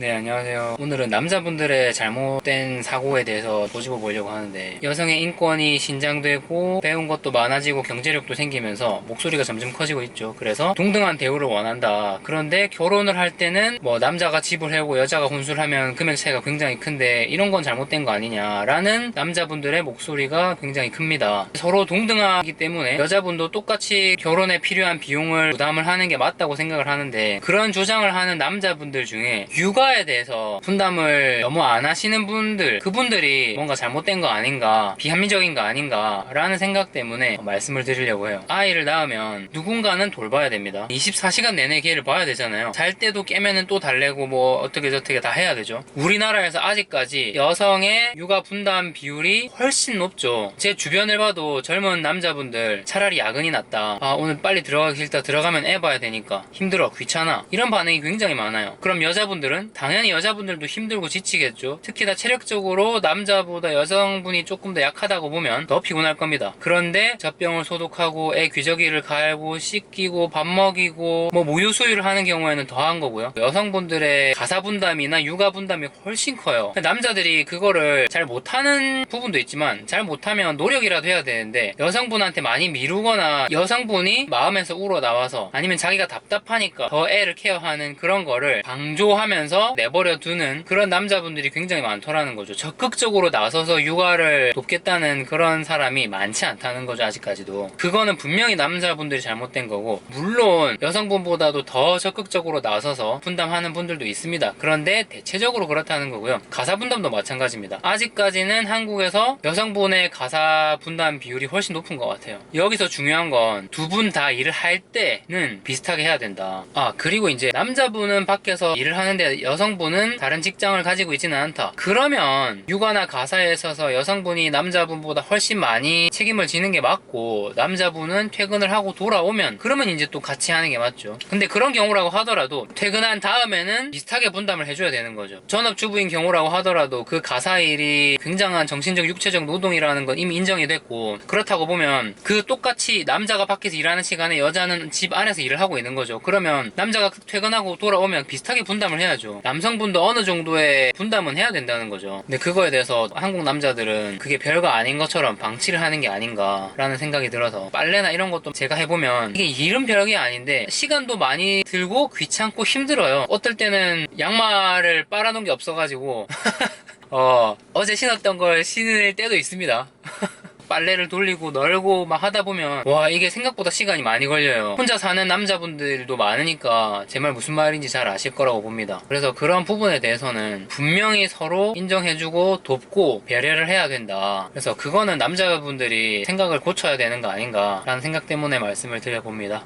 네, 안녕하세요. 오늘은 남자분들의 잘못된 사고에 대해서 꼬집어 보려고 하는데, 여성의 인권이 신장되고, 배운 것도 많아지고, 경제력도 생기면서, 목소리가 점점 커지고 있죠. 그래서, 동등한 대우를 원한다. 그런데, 결혼을 할 때는, 뭐, 남자가 집을 해오고, 여자가 혼수를 하면 금액 차이가 굉장히 큰데, 이런 건 잘못된 거 아니냐라는 남자분들의 목소리가 굉장히 큽니다. 서로 동등하기 때문에, 여자분도 똑같이 결혼에 필요한 비용을 부담을 하는 게 맞다고 생각을 하는데, 그런 주장을 하는 남자분들 중에, 육아 에 대해서 분담을 너무 안 하시는 분들, 그분들이 뭔가 잘못된 거 아닌가, 비합리적인 거 아닌가, 라는 생각 때문에 말씀을 드리려고 해요. 아이를 낳으면 누군가는 돌봐야 됩니다. 24시간 내내 걔를 봐야 되잖아요. 잘 때도 깨면은 또 달래고 뭐 어떻게 저떻게 다 해야 되죠. 우리나라에서 아직까지 여성의 육아 분담 비율이 훨씬 높죠. 제 주변을 봐도 젊은 남자분들 차라리 야근이 낫다. 아, 오늘 빨리 들어가기 싫다. 들어가면 애 봐야 되니까. 힘들어. 귀찮아. 이런 반응이 굉장히 많아요. 그럼 여자분들은 당연히 여자분들도 힘들고 지치겠죠. 특히 다 체력적으로 남자보다 여성분이 조금 더 약하다고 보면 더 피곤할 겁니다. 그런데 젖병을 소독하고 애 귀저귀를 갈고 씻기고 밥 먹이고 뭐 모유 수유를 하는 경우에는 더한 거고요. 여성분들의 가사 분담이나 육아 분담이 훨씬 커요. 남자들이 그거를 잘 못하는 부분도 있지만 잘 못하면 노력이라도 해야 되는데 여성분한테 많이 미루거나 여성분이 마음에서 우러 나와서 아니면 자기가 답답하니까 더 애를 케어하는 그런 거를 방조하면서 내버려 두는 그런 남자분들이 굉장히 많더라는 거죠. 적극적으로 나서서 육아를 돕겠다는 그런 사람이 많지 않다는 거죠, 아직까지도. 그거는 분명히 남자분들이 잘못된 거고, 물론 여성분보다도 더 적극적으로 나서서 분담하는 분들도 있습니다. 그런데 대체적으로 그렇다는 거고요. 가사 분담도 마찬가지입니다. 아직까지는 한국에서 여성분의 가사 분담 비율이 훨씬 높은 것 같아요. 여기서 중요한 건 두 분 다 일을 할 때는 비슷하게 해야 된다. 아, 그리고 이제 남자분은 밖에서 일을 하는데 여성분은 다른 직장을 가지고 있지는 않다. 그러면 육아나 가사에 있어서 여성분이 남자분보다 훨씬 많이 책임을 지는 게 맞고 남자분은 퇴근을 하고 돌아오면 그러면 이제 또 같이 하는 게 맞죠. 근데 그런 경우라고 하더라도 퇴근한 다음에는 비슷하게 분담을 해줘야 되는 거죠. 전업주부인 경우라고 하더라도 그 가사 일이 굉장한 정신적 육체적 노동이라는 건 이미 인정이 됐고 그렇다고 보면 그 똑같이 남자가 밖에서 일하는 시간에 여자는 집 안에서 일을 하고 있는 거죠. 그러면 남자가 퇴근하고 돌아오면 비슷하게 분담을 해야죠. 남성분도 어느 정도의 분담은 해야 된다는 거죠. 근데 그거에 대해서 한국 남자들은 그게 별거 아닌 것처럼 방치를 하는 게 아닌가라는 생각이 들어서 빨래나 이런 것도 제가 해보면 이게 일은 별게 아닌데 시간도 많이 들고 귀찮고 힘들어요. 어떨 때는 양말을 빨아놓은 게 없어가지고 어, 어제 신었던 걸 신을 때도 있습니다. 빨래를 돌리고 널고 막 하다 보면 와 이게 생각보다 시간이 많이 걸려요. 혼자 사는 남자분들도 많으니까 제 말 무슨 말인지 잘 아실 거라고 봅니다. 그래서 그런 부분에 대해서는 분명히 서로 인정해주고 돕고 배려를 해야 된다. 그래서 그거는 남자분들이 생각을 고쳐야 되는 거 아닌가 라는 생각 때문에 말씀을 드려봅니다